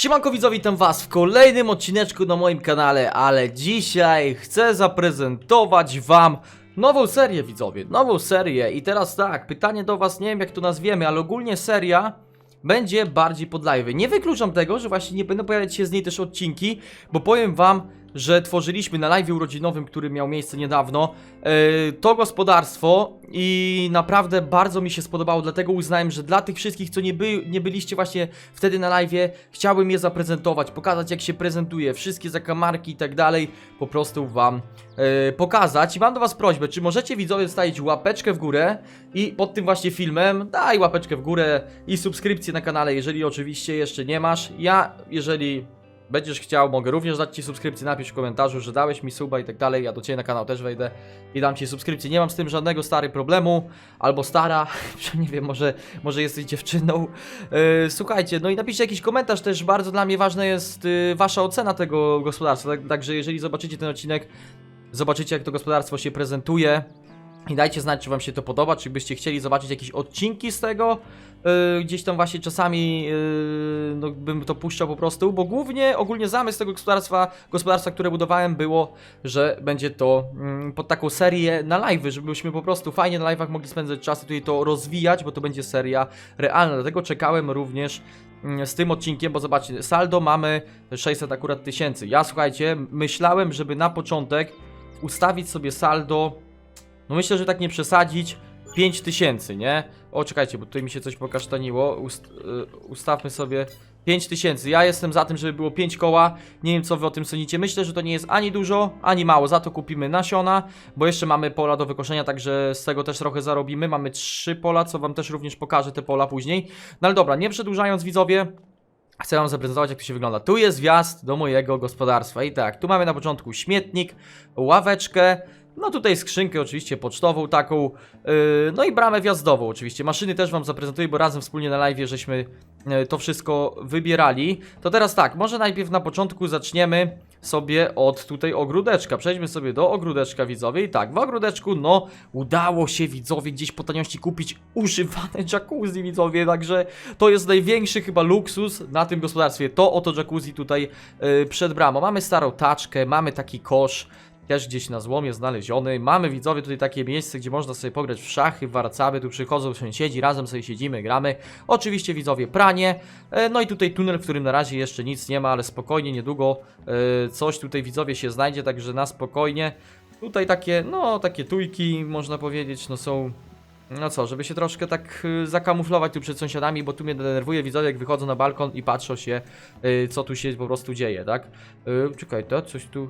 Siemanko widzowie, witam was w kolejnym odcineczku na moim kanale, ale dzisiaj chcę zaprezentować wam nową serię widzowie, nową serię i teraz tak, pytanie do was, nie wiem jak to nazwiemy, ale ogólnie seria będzie bardziej pod live. Nie wykluczam tego, że właśnie nie będą pojawiać się z niej też odcinki, bo powiem wam, że tworzyliśmy na live urodzinowym, który miał miejsce niedawno, yy, to gospodarstwo i naprawdę bardzo mi się spodobało, dlatego uznałem, że dla tych wszystkich, co nie, by, nie byliście właśnie wtedy na live, chciałbym je zaprezentować, pokazać jak się prezentuje, wszystkie zakamarki i tak dalej, po prostu wam yy, pokazać. I mam do was prośbę, czy możecie widzowie stawić łapeczkę w górę i pod tym właśnie filmem daj łapeczkę w górę i subskrypcję na kanale, jeżeli oczywiście jeszcze nie masz. Ja, jeżeli będziesz chciał, mogę również dać Ci subskrypcję, napisz w komentarzu, że dałeś mi suba i tak dalej, ja do Ciebie na kanał też wejdę i dam Ci subskrypcję, nie mam z tym żadnego stary problemu, albo stara, nie wiem, może, może jesteś dziewczyną, yy, słuchajcie, no i napiszcie jakiś komentarz też, bardzo dla mnie ważna jest yy, Wasza ocena tego gospodarstwa, tak, także jeżeli zobaczycie ten odcinek, zobaczycie jak to gospodarstwo się prezentuje, i dajcie znać, czy wam się to podoba, czy byście chcieli zobaczyć jakieś odcinki z tego. Yy, gdzieś tam właśnie czasami yy, no, bym to puszczał po prostu, bo głównie, ogólnie zamysł tego gospodarstwa, gospodarstwa, które budowałem było, że będzie to mm, pod taką serię na live, żebyśmy po prostu fajnie na live'ach mogli spędzać czas i tutaj to rozwijać, bo to będzie seria realna. Dlatego czekałem również mm, z tym odcinkiem, bo zobaczcie, saldo mamy 600 akurat tysięcy. Ja słuchajcie, myślałem, żeby na początek ustawić sobie saldo no myślę, że tak nie przesadzić 5000, nie? O, czekajcie, bo tutaj mi się coś pokasztaniło. Ust y, ustawmy sobie 5000. Ja jestem za tym, żeby było 5 koła. Nie wiem, co wy o tym sądzicie. Myślę, że to nie jest ani dużo, ani mało. Za to kupimy nasiona, bo jeszcze mamy pola do wykoszenia, także z tego też trochę zarobimy. Mamy 3 pola, co wam też również pokażę te pola później. No ale dobra, nie przedłużając widzowie, Chcę wam zaprezentować jak to się wygląda. Tu jest wjazd do mojego gospodarstwa i tak, tu mamy na początku śmietnik, ławeczkę, no tutaj skrzynkę oczywiście pocztową taką, yy, no i bramę wjazdową oczywiście. Maszyny też wam zaprezentuję, bo razem wspólnie na live żeśmy yy, to wszystko wybierali. To teraz tak, może najpierw na początku zaczniemy sobie od tutaj ogródeczka. Przejdźmy sobie do ogródeczka widzowie i tak, w ogródeczku no udało się widzowie gdzieś po taniości kupić używane jacuzzi widzowie, także to jest największy chyba luksus na tym gospodarstwie. To oto jacuzzi tutaj yy, przed bramą. Mamy starą taczkę, mamy taki kosz, też gdzieś na złomie znaleziony. Mamy widzowie tutaj takie miejsce, gdzie można sobie pograć w szachy, w warcaby, tu przychodzą sąsiedzi, razem sobie siedzimy, gramy. Oczywiście widzowie pranie, e, no i tutaj tunel, w którym na razie jeszcze nic nie ma, ale spokojnie, niedługo e, coś tutaj widzowie się znajdzie, także na spokojnie. Tutaj takie, no takie tujki, można powiedzieć, no są no co, żeby się troszkę tak y, zakamuflować tu przed sąsiadami, bo tu mnie denerwuje widzowie, jak wychodzą na balkon i patrzą się, y, co tu się po prostu dzieje, tak? Y, czekaj, to coś tu...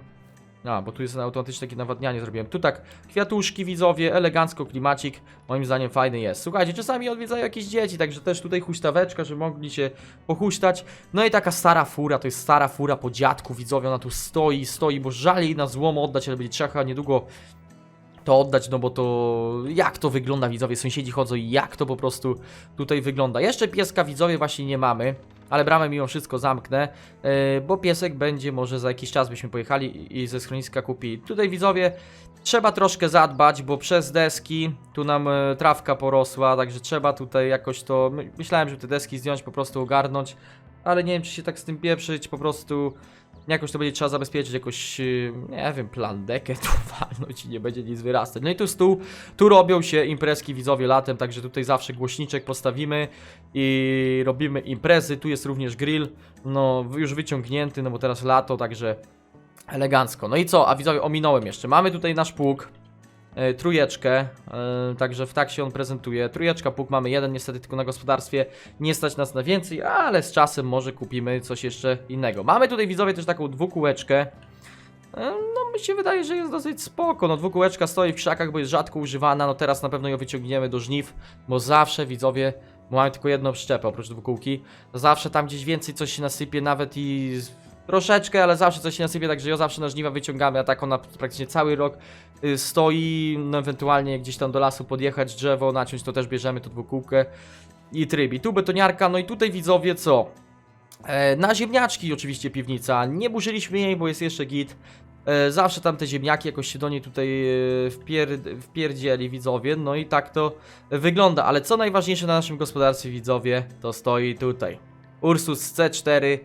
A, bo tu jest automatyczne takie nawadnianie zrobiłem. Tu tak, kwiatuszki widzowie, elegancko, klimacik, moim zdaniem fajny jest. Słuchajcie, czasami odwiedzają jakieś dzieci, także też tutaj huśtaweczka, żeby mogli się pochuśtać. No i taka stara fura, to jest stara fura po dziadku, widzowie, ona tu stoi, stoi, bo żal jej na złom oddać, ale będzie trzeba niedługo to oddać, no bo to jak to wygląda widzowie, sąsiedzi chodzą i jak to po prostu tutaj wygląda. Jeszcze pieska widzowie właśnie nie mamy, ale bramę mimo wszystko zamknę, yy, bo piesek będzie może za jakiś czas byśmy pojechali i ze schroniska kupili. Tutaj widzowie trzeba troszkę zadbać, bo przez deski tu nam e, trawka porosła, także trzeba tutaj jakoś to, my, myślałem, żeby te deski zdjąć, po prostu ogarnąć, ale nie wiem czy się tak z tym pieprzyć, po prostu Jakoś to będzie trzeba zabezpieczyć, jakoś, yy, nie wiem, plandekę tu walnąć i nie będzie nic wyrastać. No i tu stół, tu robią się imprezki widzowie latem, także tutaj zawsze głośniczek postawimy i robimy imprezy. Tu jest również grill, no już wyciągnięty, no bo teraz lato, także elegancko. No i co, a widzowie ominąłem jeszcze. Mamy tutaj nasz pług, e, trójeczkę, e, także w tak się on prezentuje. Trójeczka, pług mamy jeden niestety tylko na gospodarstwie, nie stać nas na więcej, ale z czasem może kupimy coś jeszcze innego. Mamy tutaj widzowie też taką dwukółeczkę, E, no mi się wydaje, że jest dosyć spoko, no dwukółeczka stoi w krzakach, bo jest rzadko używana, no teraz na pewno ją wyciągniemy do żniw, bo zawsze widzowie, mamy tylko jedną przyczepę oprócz dwukółki, zawsze tam gdzieś więcej coś się nasypie, nawet i troszeczkę, ale zawsze coś się nasypie, także ją zawsze na żniwa wyciągamy, a tak ona praktycznie cały rok y, stoi, no ewentualnie gdzieś tam do lasu podjechać, drzewo naciąć, to też bierzemy tą dwukółkę i trybi. Tu betoniarka, no i tutaj widzowie co? E, na ziemniaczki oczywiście piwnica, nie burzyliśmy jej, bo jest jeszcze git. E, zawsze tam te ziemniaki jakoś się do niej tutaj e, wpier wpierdzieli widzowie, no i tak to wygląda. Ale co najważniejsze na naszym gospodarstwie widzowie, to stoi tutaj. Ursus C4,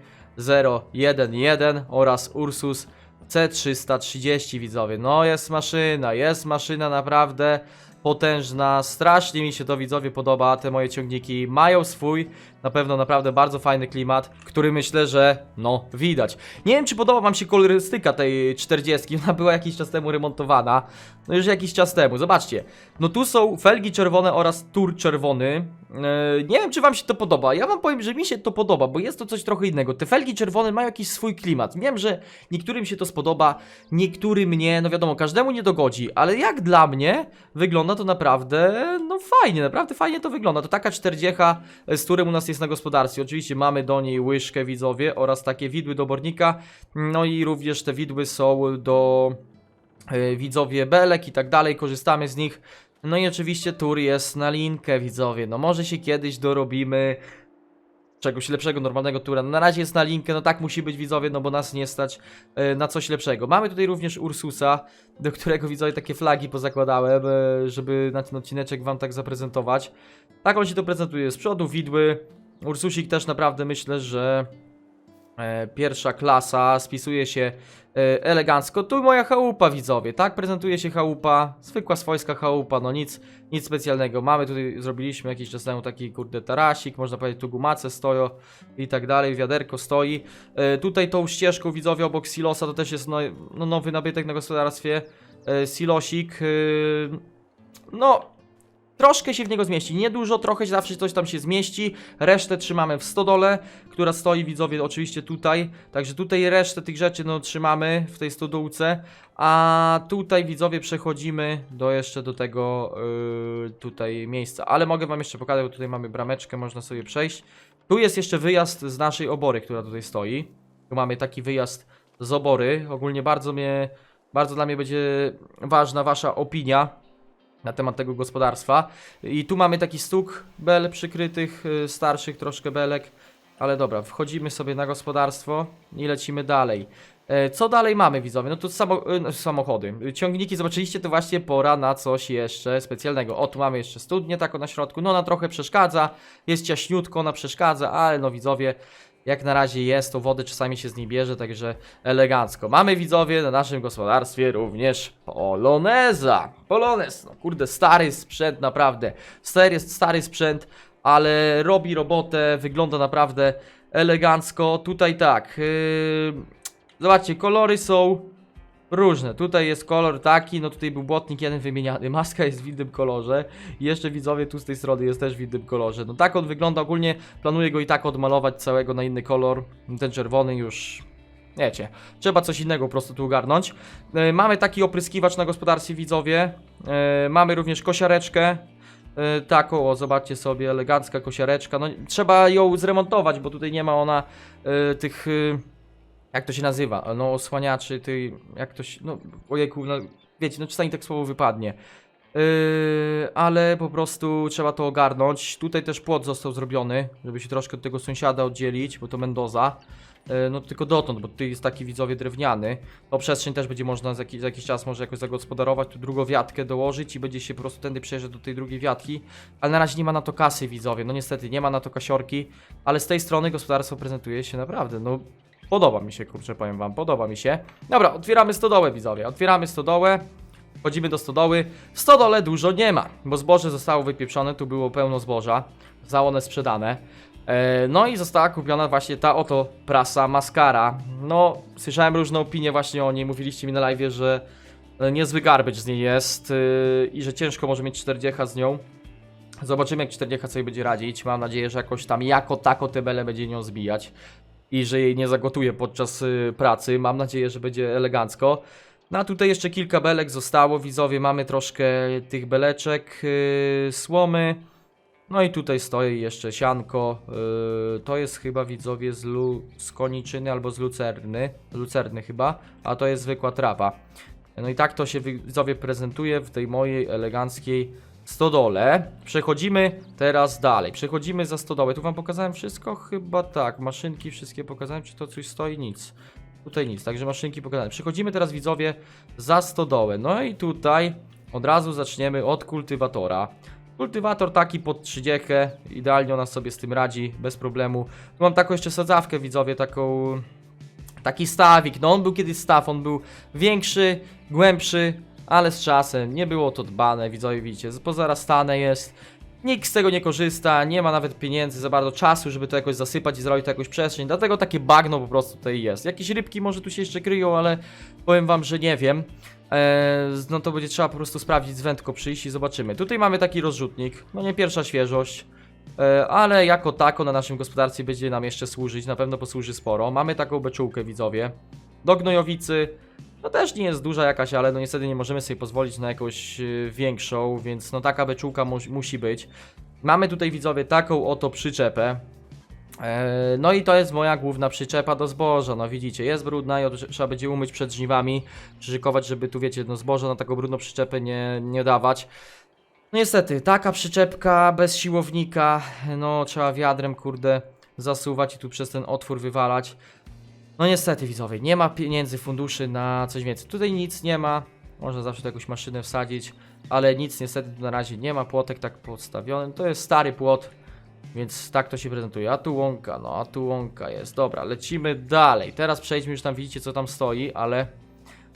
011 oraz Ursus C330 widzowie. No jest maszyna, jest maszyna naprawdę potężna, strasznie mi się to widzowie podoba, te moje ciągniki mają swój, na pewno naprawdę bardzo fajny klimat, który myślę, że no widać. Nie wiem czy podoba wam się kolorystyka tej 40, ona była jakiś czas temu remontowana, no już jakiś czas temu, zobaczcie. No tu są felgi czerwone oraz tur czerwony, Yy, nie wiem czy wam się to podoba, ja wam powiem, że mi się to podoba, bo jest to coś trochę innego. Te felgi czerwone mają jakiś swój klimat, wiem, że niektórym się to spodoba, niektórym nie, no wiadomo, każdemu nie dogodzi, ale jak dla mnie wygląda to naprawdę, no fajnie, naprawdę fajnie to wygląda. To taka 40, z którym u nas jest na gospodarstwie. Oczywiście mamy do niej łyżkę widzowie oraz takie widły do obornika, no i również te widły są do e, widzowie belek i tak dalej, korzystamy z nich. No i oczywiście tur jest na linkę widzowie, no może się kiedyś dorobimy czegoś lepszego, normalnego tura. Na razie jest na linkę, no tak musi być widzowie, no bo nas nie stać e, na coś lepszego. Mamy tutaj również Ursusa, do którego widzowie takie flagi pozakładałem, e, żeby na ten odcineczek wam tak zaprezentować. Tak on się to prezentuje z przodu, widły. Ursusik też naprawdę myślę, że pierwsza klasa, spisuje się e, elegancko. Tu moja chałupa widzowie, tak prezentuje się chałupa, zwykła swojska chałupa, no nic, nic specjalnego. Mamy tutaj, zrobiliśmy jakiś czas temu taki kurde tarasik, można powiedzieć tu gumace stoją i tak dalej, wiaderko stoi. E, tutaj tą ścieżką widzowie obok silosa to też jest no, no, nowy nabytek na gospodarstwie, e, silosik, e, no Troszkę się w niego zmieści, niedużo, trochę zawsze coś tam się zmieści. Resztę trzymamy w stodole, która stoi widzowie oczywiście tutaj. Także tutaj resztę tych rzeczy no trzymamy w tej stodółce. A tutaj widzowie przechodzimy do jeszcze do tego yy, tutaj miejsca. Ale mogę wam jeszcze pokazać, bo tutaj mamy brameczkę, można sobie przejść. Tu jest jeszcze wyjazd z naszej obory, która tutaj stoi. Tu mamy taki wyjazd z obory. Ogólnie bardzo mnie, bardzo dla mnie będzie ważna wasza opinia na temat tego gospodarstwa. I tu mamy taki stuk bel przykrytych, y, starszych troszkę belek. Ale dobra, wchodzimy sobie na gospodarstwo i lecimy dalej. E, Co dalej mamy widzowie? No to samo, y, no, samochody. Y, Ciągniki zobaczyliście, to właśnie pora na coś jeszcze specjalnego. O, tu mamy jeszcze studnię taką na środku. No ona trochę przeszkadza, jest ciaśniutko, ona przeszkadza, ale no widzowie, jak na razie jest, to wody czasami się z niej bierze, także elegancko. Mamy widzowie na naszym gospodarstwie również Poloneza. Polonez, no kurde, stary sprzęt naprawdę. Stary stary sprzęt, ale robi robotę, wygląda naprawdę elegancko. Tutaj tak, yy... zobaczcie, kolory są różne. Tutaj jest kolor taki, no tutaj był błotnik jeden wymieniany, maska jest w innym kolorze. I jeszcze widzowie tu z tej strony jest też w innym kolorze. No tak on wygląda ogólnie, planuję go i tak odmalować całego na inny kolor. Ten czerwony już Wiecie, trzeba coś innego po prostu tu ogarnąć. E, mamy taki opryskiwacz na gospodarstwie widzowie. E, mamy również kosiareczkę. E, taką, o, zobaczcie sobie, elegancka kosiareczka. No, trzeba ją zremontować, bo tutaj nie ma ona tych. Jak to się nazywa? No, osłaniaczy, ty. Jak to się. No, ojejku, no, wiecie, no czasami tak słowo wypadnie. Yy, ale po prostu trzeba to ogarnąć. Tutaj też płot został zrobiony, żeby się troszkę od tego sąsiada oddzielić, bo to Mendoza. Yy, no tylko dotąd, bo tutaj jest taki widzowie drewniany. O przestrzeń też będzie można za jakiś, za jakiś czas może jakoś zagospodarować, tu drugą wiatkę dołożyć i będzie się po prostu tędy przejeżdżać do tej drugiej wiatki. Ale na razie nie ma na to kasy widzowie, no niestety nie ma na to kasiorki, ale z tej strony gospodarstwo prezentuje się naprawdę, no podoba mi się, kurczę powiem wam, podoba mi się. Dobra, otwieramy stodołę widzowie, otwieramy stodołę. Wchodzimy do stodoły. W stodole dużo nie ma, bo zboże zostało wypieprzone, tu było pełno zboża. Zostało one sprzedane. E, no i została kupiona właśnie ta oto prasa Mascara. No, słyszałem różne opinie właśnie o niej. Mówiliście mi na live, że e, niezły garbage z niej jest e, i że ciężko może mieć 40 z nią. Zobaczymy jak 40 sobie będzie radzić. Mam nadzieję, że jakoś tam jako tako te bele będzie nią zbijać. I że jej nie zagotuje podczas y, pracy. Mam nadzieję, że będzie elegancko. No a tutaj jeszcze kilka belek zostało, widzowie, mamy troszkę tych beleczek, yy, słomy. No i tutaj stoi jeszcze sianko, yy, to jest chyba widzowie z, lu, z koniczyny albo z lucerny, lucerny chyba, a to jest zwykła trawa. No i tak to się widzowie prezentuje w tej mojej eleganckiej stodole. Przechodzimy teraz dalej, przechodzimy za stodołę, tu wam pokazałem wszystko? Chyba tak, maszynki wszystkie pokazałem, czy to coś stoi? Nic. Tutaj nic, także maszynki pokazane. Przechodzimy teraz widzowie za stodołę. No i tutaj od razu zaczniemy od kultywatora. Kultywator taki pod 30, idealnie ona sobie z tym radzi, bez problemu. Tu mam taką jeszcze sadzawkę, widzowie, taką... Taki stawik, no on był kiedyś staw, on był większy, głębszy, ale z czasem nie było to dbane, widzowie widzicie, pozarastane jest. Nikt z tego nie korzysta, nie ma nawet pieniędzy, za bardzo czasu, żeby to jakoś zasypać i zrobić to jakąś przestrzeń, dlatego takie bagno po prostu tutaj jest. Jakieś rybki może tu się jeszcze kryją, ale powiem wam, że nie wiem. Eee, no to będzie trzeba po prostu sprawdzić z wędko przyjść i zobaczymy. Tutaj mamy taki rozrzutnik, no nie pierwsza świeżość. E, ale jako tako na naszym gospodarstwie będzie nam jeszcze służyć, na pewno posłuży sporo. Mamy taką beczułkę, widzowie. Do gnojowicy, no też nie jest duża jakaś, ale no niestety nie możemy sobie pozwolić na jakąś e, większą, więc no taka beczułka mu musi być. Mamy tutaj, widzowie, taką oto przyczepę. E, No i to jest moja główna przyczepa do zboża, no widzicie, jest brudna i trzeba będzie umyć przed żniwami, przyszykować, żeby tu wiecie, no zboże na taką brudną przyczepę nie, nie dawać. No niestety, taka przyczepka bez siłownika, no trzeba wiadrem, kurde, zasuwać i tu przez ten otwór wywalać. No niestety, widzowie, nie ma pieniędzy, funduszy na coś więcej. Tutaj nic nie ma, można zawsze tu jakąś maszynę wsadzić, ale nic niestety na razie nie ma, płotek tak podstawiony, to jest stary płot, więc tak to się prezentuje. A tu łąka, no a tu łąka jest. Dobra, lecimy dalej. Teraz przejdźmy, już tam widzicie co tam stoi, ale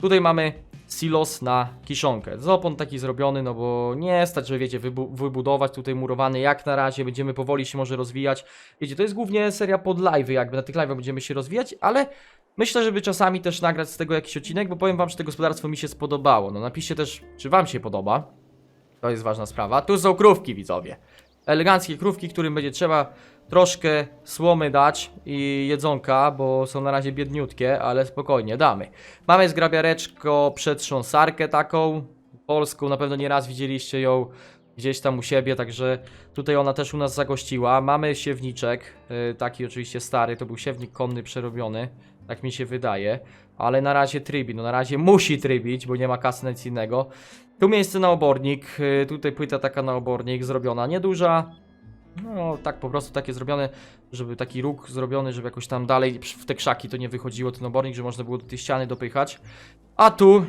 tutaj mamy silos na kiszonkę. Z opon taki zrobiony, no bo nie stać, że wiecie, wybu wybudować tutaj murowany jak na razie, będziemy powoli się może rozwijać. Wiecie, to jest głównie seria pod live'y, jakby na tych live'ach będziemy się rozwijać, ale myślę, żeby czasami też nagrać z tego jakiś odcinek, bo powiem wam, że to gospodarstwo mi się spodobało. No napiszcie też, czy wam się podoba. To jest ważna sprawa. Tu są krówki, widzowie. Eleganckie krówki, którym będzie trzeba troszkę słomy dać i jedzonka, bo są na razie biedniutkie, ale spokojnie, damy. Mamy zgrabiareczko przetrząsarkę taką, polską, na pewno nie raz widzieliście ją gdzieś tam u siebie, także tutaj ona też u nas zagościła. Mamy siewniczek, y, taki oczywiście stary, to był siewnik konny przerobiony, tak mi się wydaje, ale na razie trybi, no na razie musi trybić, bo nie ma kasy nic innego. Tu miejsce na obornik, y, tutaj płyta taka na obornik zrobiona, nieduża, no tak po prostu takie zrobione, żeby taki róg zrobiony, żeby jakoś tam dalej w te krzaki to nie wychodziło ten obornik, że można było do tej ściany dopychać. A tu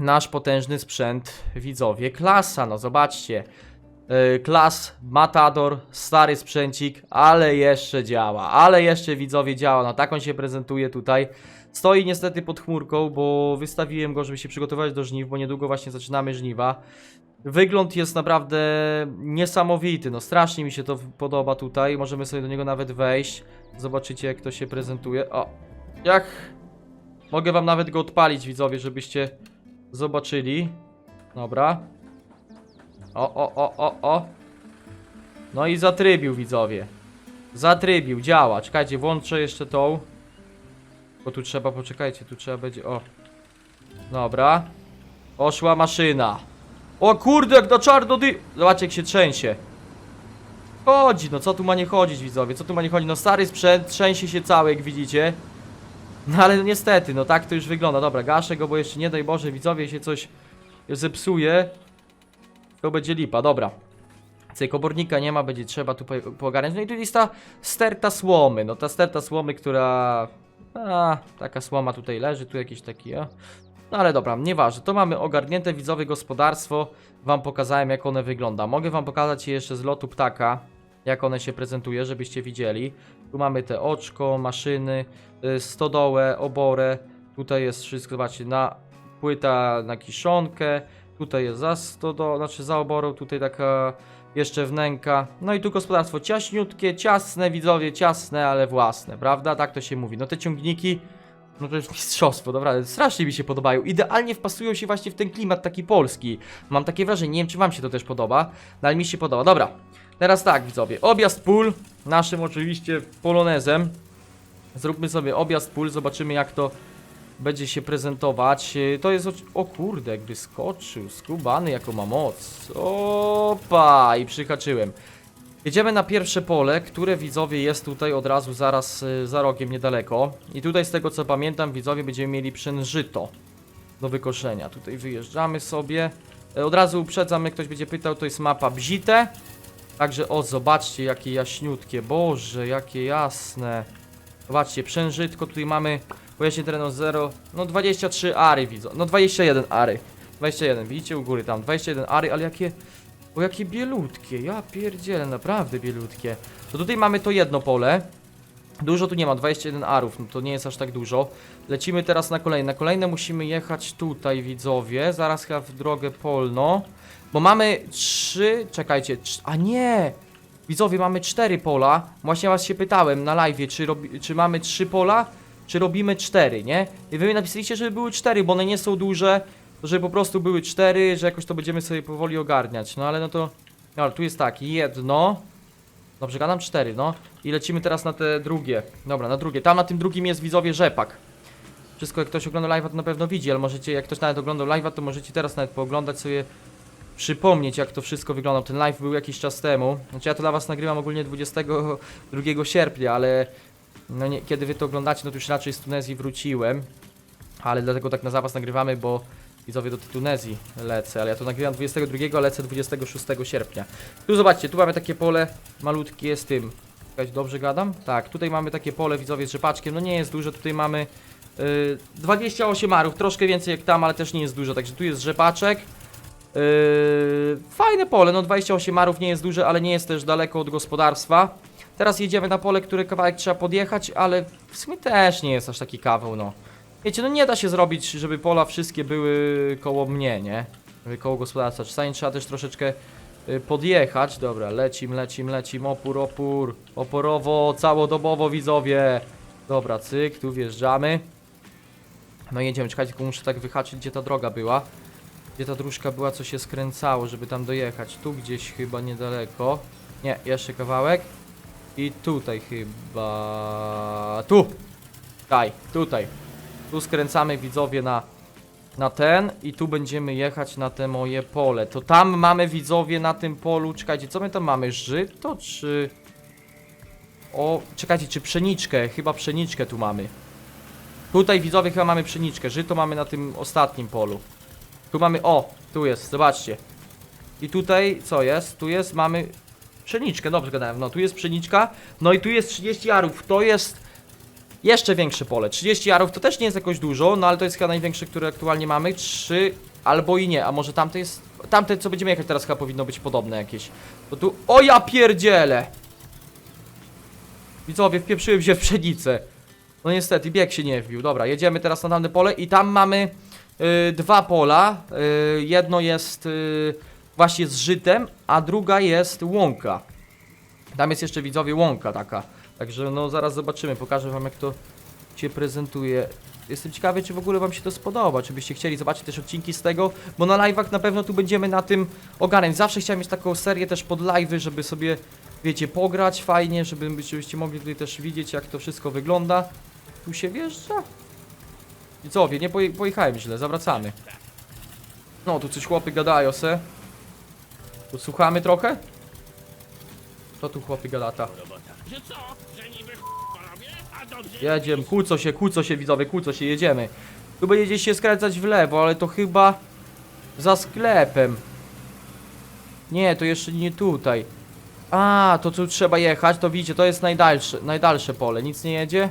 nasz potężny sprzęt, widzowie, klasa, no zobaczcie. Yy, Klas, Matador, stary sprzęcik, ale jeszcze działa, ale jeszcze widzowie działa, no tak on się prezentuje tutaj. Stoi niestety pod chmurką, bo wystawiłem go, żeby się przygotować do żniw, bo niedługo właśnie zaczynamy żniwa. Wygląd jest naprawdę niesamowity, no strasznie mi się to podoba tutaj, możemy sobie do niego nawet wejść. Zobaczycie jak to się prezentuje. O, jak... Mogę wam nawet go odpalić widzowie, żebyście zobaczyli. Dobra. O, o, o, o, o. No i zatrybił widzowie. Zatrybił, działa. Czekajcie, włączę jeszcze tą. Bo tu trzeba, poczekajcie, tu trzeba będzie, o. Dobra. Poszła maszyna. O kurde, jak na czarno dy... Zobaczcie jak się trzęsie. Chodzi, no co tu ma nie chodzić widzowie, co tu ma nie chodzić? No stary sprzęt, trzęsie się cały jak widzicie. No ale no niestety, no tak to już wygląda. Dobra, gaszę go, bo jeszcze nie daj Boże widzowie się coś zepsuje. To będzie lipa, dobra. Cyk, obornika nie ma, będzie trzeba tu po- pogarnąć. No i tu jest ta sterta słomy, no ta sterta słomy, która... A, taka słoma tutaj leży, tu jakiś taki, a... No ale dobra, nieważne, to mamy ogarnięte widzowe gospodarstwo, wam pokazałem jak one wygląda. Mogę wam pokazać je jeszcze z lotu ptaka, jak one się prezentuje, żebyście widzieli. Tu mamy te oczko, maszyny, y, stodołę, oborę, tutaj jest wszystko, zobaczcie, na płyta na kiszonkę, tutaj jest za stodo, znaczy za oborą, tutaj taka jeszcze wnęka. No i tu gospodarstwo ciaśniutkie, ciasne, widzowie, ciasne, ale własne, prawda? Tak to się mówi. No te ciągniki, no to jest mistrzostwo, dobra, strasznie mi się podobają. Idealnie wpasują się właśnie w ten klimat taki polski. Mam takie wrażenie, nie wiem czy wam się to też podoba, no ale mi się podoba. Dobra, teraz tak widzowie, objazd pól, naszym oczywiście polonezem. Zróbmy sobie objazd pól, zobaczymy jak to będzie się prezentować. To jest, oczy- o kurde, jak wyskoczył, skubany jaką ma moc. Opa, i przyhaczyłem. Jedziemy na pierwsze pole, które widzowie jest tutaj od razu zaraz y, za rogiem niedaleko. I tutaj z tego co pamiętam widzowie będziemy mieli przężyto do wykoszenia. Tutaj wyjeżdżamy sobie. E, Od razu uprzedzam, jak ktoś będzie pytał, to jest mapa Bzite. Także o, zobaczcie jakie jaśniutkie, boże, jakie jasne. Zobaczcie, przężytko, tutaj mamy pojaśnienie terenu 0, no 23 ary widzą, no 21 ary. 21, widzicie u góry tam, 21 ary, ale jakie O, jakie bielutkie, ja pierdzielę, naprawdę bielutkie. To tutaj mamy to jedno pole. Dużo tu nie ma, 21 arów, no to nie jest aż tak dużo. Lecimy teraz na kolejne. Na kolejne musimy jechać tutaj, widzowie. Zaraz chyba w drogę polno. Bo mamy trzy. Czekajcie, a nie! Widzowie, mamy cztery pola. Właśnie was się pytałem na live, czy, robi... czy mamy trzy pola, czy robimy cztery, nie? I wy mi napisaliście, żeby były cztery, bo one nie są duże. Żeby po prostu były cztery, że jakoś to będziemy sobie powoli ogarniać. No ale no to. No, ale tu jest tak, jedno. Dobrze, gadam cztery, no. I lecimy teraz na te drugie. Dobra, na drugie. Tam na tym drugim jest widzowie rzepak. Wszystko jak ktoś ogląda live'a to na pewno widzi, ale możecie, jak ktoś nawet oglądał live'a, to możecie teraz nawet pooglądać sobie, przypomnieć jak to wszystko wyglądał. Ten live był jakiś czas temu. Znaczy ja to dla was nagrywam ogólnie 22 sierpnia, ale no nie, kiedy wy to oglądacie, no to już raczej z Tunezji wróciłem. Ale dlatego tak na zapas nagrywamy, bo widzowie do Tunezji lecę, ale ja to nagrywam 22, a lecę 26 sierpnia. Tu zobaczcie, tu mamy takie pole malutkie z tym. Dobrze gadam? Tak, tutaj mamy takie pole widzowie z rzepaczkiem, no nie jest duże, tutaj mamy yy, 28 arów, troszkę więcej jak tam, ale też nie jest dużo, także tu jest rzepaczek. Yy, fajne pole, no 28 arów nie jest duże, ale nie jest też daleko od gospodarstwa. Teraz jedziemy na pole, które kawałek trzeba podjechać, ale w sumie też nie jest aż taki kawał, no. Wiecie, no nie da się zrobić, żeby pola wszystkie były koło mnie, nie? Żeby Koło gospodarstwa. Czasami trzeba też troszeczkę y, podjechać. Dobra, lecim, lecim, lecim, opór, opór, oporowo, całodobowo widzowie. Dobra, cyk, tu wjeżdżamy. No jedziemy, czekajcie, tylko muszę tak wyhaczyć, gdzie ta droga była. Gdzie ta dróżka była, co się skręcało, żeby tam dojechać. Tu gdzieś chyba niedaleko. Nie, jeszcze kawałek. I tutaj chyba... Tu! Daj, tutaj. Tu skręcamy widzowie na, na ten i tu będziemy jechać na te moje pole. To tam mamy widzowie na tym polu, czekajcie, co my tam mamy? Żyto czy... O, czekajcie, czy pszeniczkę? Chyba pszeniczkę tu mamy. Tutaj widzowie chyba mamy pszeniczkę, żyto mamy na tym ostatnim polu. Tu mamy, o, tu jest, zobaczcie. I tutaj, co jest? Tu jest, mamy pszeniczkę, dobrze gadałem, no tu jest pszeniczka, no i tu jest 30 arów, to jest jeszcze większe pole. 30 arów to też nie jest jakoś dużo, no ale to jest chyba największe, które aktualnie mamy. 3 albo i nie, a może tamte jest. Tamte, co będziemy jechać teraz, chyba powinno być podobne jakieś. Bo tu. O ja pierdzielę! Widzowie, wpieprzyłem się w pszenicę. No niestety, bieg się nie wbił. Dobra, jedziemy teraz na tamte pole i tam mamy y, dwa pola. Y, jedno jest y, właśnie z żytem, a druga jest łąka. Tam jest jeszcze widzowie łąka taka. Także no zaraz zobaczymy, pokażę wam jak to się prezentuje. Jestem ciekawy, czy w ogóle wam się to spodoba, czy byście chcieli zobaczyć też odcinki z tego, bo na live'ach na pewno tu będziemy na tym ogarniać. Zawsze chciałem mieć taką serię też pod live'y, żeby sobie, wiecie, pograć fajnie, żeby, żebyście mogli tutaj też widzieć jak to wszystko wygląda. Tu się wjeżdża? Widzowie, nie poje, pojechałem źle, zawracamy. No, tu coś chłopy gadają se. Słuchamy trochę? Co tu chłopy gadata? Jedziemy, kłócą się, kłócą się widzowie, kłócą się, jedziemy. Tu będzie gdzieś się skręcać w lewo, ale to chyba za sklepem. Nie, to jeszcze nie tutaj. A, to tu trzeba jechać, to widzicie, to jest najdalsze, najdalsze pole. Nic nie jedzie?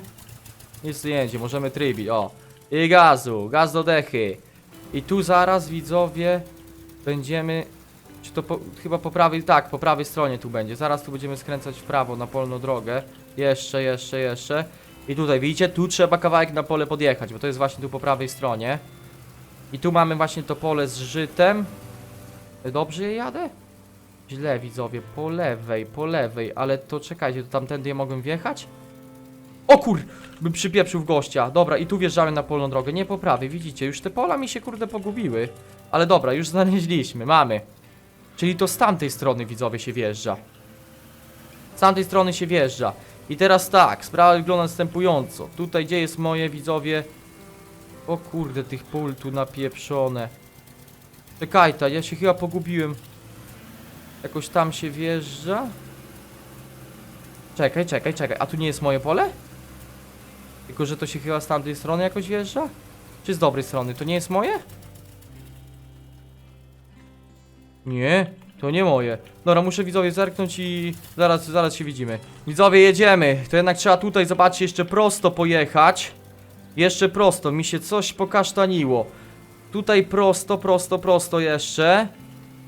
Nic nie jedzie, możemy trybić, o. I gazu, gaz do dechy. I tu zaraz, widzowie, będziemy... Czy to po, chyba po prawej, tak, po prawej stronie tu będzie. Zaraz tu będziemy skręcać w prawo na polną drogę. Jeszcze, jeszcze, jeszcze. I tutaj, widzicie, tu trzeba kawałek na pole podjechać, bo to jest właśnie tu po prawej stronie. I tu mamy właśnie to pole z żytem. Dobrze jadę? Źle, widzowie, po lewej, po lewej, ale to czekajcie, to tamtędy ja mogłem wjechać? O kur... Bym przypieprzył w gościa. Dobra, i tu wjeżdżamy na polną drogę. Nie po prawej, widzicie, już te pola mi się kurde pogubiły. Ale dobra, już znaleźliśmy, mamy. Czyli to z tamtej strony, widzowie, się wjeżdża. Z tamtej strony się wjeżdża. I teraz tak, sprawa wygląda następująco. Tutaj, gdzie jest moje, widzowie... O kurde, tych pól tu napieprzone. Czekaj, ta, ja się chyba pogubiłem. Jakoś tam się wjeżdża? Czekaj, czekaj, czekaj. A tu nie jest moje pole? Tylko, że to się chyba z tamtej strony jakoś wjeżdża? Czy z dobrej strony? To nie jest moje? Nie, to nie moje. Dobra, muszę widzowie zerknąć i zaraz, zaraz się widzimy. Widzowie, jedziemy. To jednak trzeba tutaj, zobaczcie, jeszcze prosto pojechać. Jeszcze prosto, mi się coś pokasztaniło. Tutaj prosto, prosto, prosto jeszcze.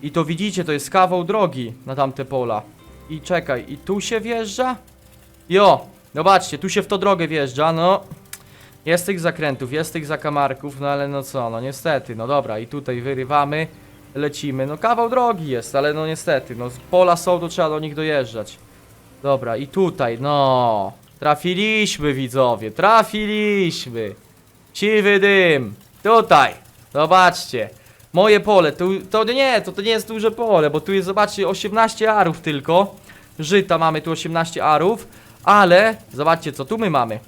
I to widzicie, to jest kawał drogi na tamte pola. I czekaj, i tu się wjeżdża? Jo, zobaczcie, tu się w to drogę wjeżdża, no. Jest tych zakrętów, jest tych zakamarków, no ale no co, no niestety, no dobra, i tutaj wyrywamy, lecimy, no kawał drogi jest, ale no niestety, no pola są, to trzeba do nich dojeżdżać. Dobra, i tutaj, no, trafiliśmy widzowie, trafiliśmy. Siwy dym, tutaj, zobaczcie, moje pole, tu, to nie, to, to nie jest duże pole, bo tu jest, zobaczcie, 18 arów tylko, żyta mamy tu 18 arów, ale, zobaczcie co tu my mamy,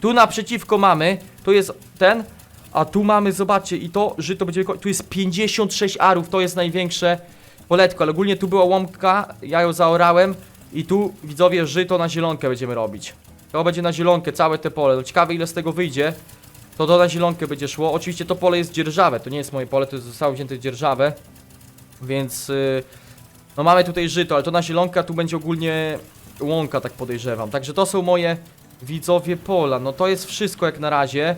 tu naprzeciwko mamy, to jest ten, a tu mamy, zobaczcie, i to żyto będzie, tu jest 56 arów, to jest największe poletko, ale ogólnie tu była łąka, ja ją zaorałem i tu, widzowie, żyto na zielonkę będziemy robić. To będzie na zielonkę, całe te pole, no ciekawe ile z tego wyjdzie, to to na zielonkę będzie szło, oczywiście to pole jest dzierżawe, to nie jest moje pole, to zostało wzięte dzierżawę, więc, yy, no mamy tutaj żyto, ale to na zielonka, tu będzie ogólnie łąka, tak podejrzewam, także to są moje widzowie pola, no to jest wszystko jak na razie.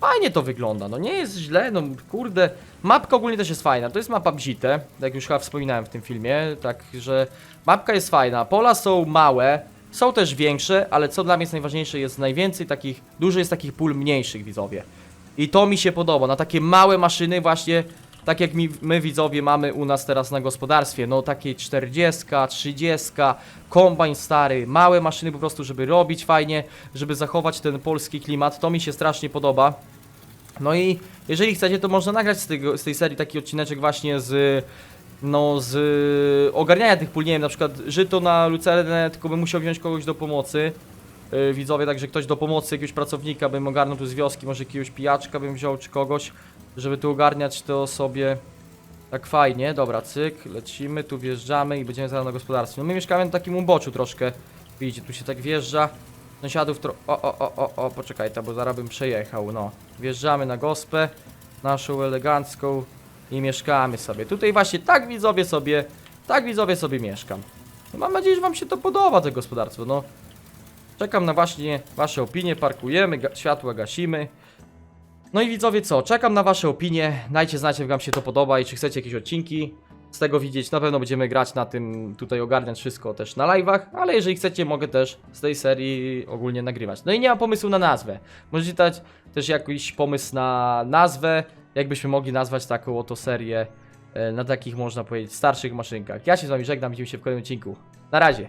Fajnie to wygląda, no nie jest źle, no kurde. Mapka ogólnie też jest fajna, to jest mapa Bzite, jak już chyba wspominałem w tym filmie, także mapka jest fajna, pola są małe, są też większe, ale co dla mnie jest najważniejsze, jest najwięcej takich, dużo jest takich pól mniejszych widzowie. I to mi się podoba, na takie małe maszyny właśnie, tak jak mi, my widzowie mamy u nas teraz na gospodarstwie, no takie 40, 30, kombajn stary, małe maszyny po prostu, żeby robić fajnie, żeby zachować ten polski klimat, to mi się strasznie podoba. No i jeżeli chcecie, to można nagrać z, tego, z tej serii taki odcineczek właśnie z no z ogarniania tych pól, nie wiem, na przykład żyto na lucernę, tylko bym musiał wziąć kogoś do pomocy. Yy, widzowie, także ktoś do pomocy, jakiegoś pracownika bym ogarnął tu z wioski, może jakiegoś pijaczka bym wziął, czy kogoś, żeby tu ogarniać to sobie tak fajnie. Dobra, cyk, lecimy, tu wjeżdżamy i będziemy zaraz na gospodarstwie. No my mieszkamy na takim uboczu troszkę, widzicie, tu się tak wjeżdża. Sąsiadów tro... O, o, o, o, o, poczekaj, ta, bo zaraz bym przejechał, no. Wjeżdżamy na gospę, naszą elegancką i mieszkamy sobie. Tutaj właśnie tak widzowie sobie, tak widzowie sobie mieszkam. No mam nadzieję, że wam się to podoba, to gospodarstwo, no. Czekam na właśnie wasze opinie, parkujemy, ga światła gasimy. No i widzowie co, czekam na wasze opinie, dajcie znać jak wam się to podoba i czy chcecie jakieś odcinki z tego widzieć. Na pewno będziemy grać na tym, tutaj ogarniać wszystko też na live'ach, ale jeżeli chcecie mogę też z tej serii ogólnie nagrywać. No i nie mam pomysłu na nazwę. Możecie dać też jakiś pomysł na nazwę, jakbyśmy mogli nazwać taką oto serię e, na takich można powiedzieć starszych maszynkach. Ja się z wami żegnam, widzimy się w kolejnym odcinku. Na razie.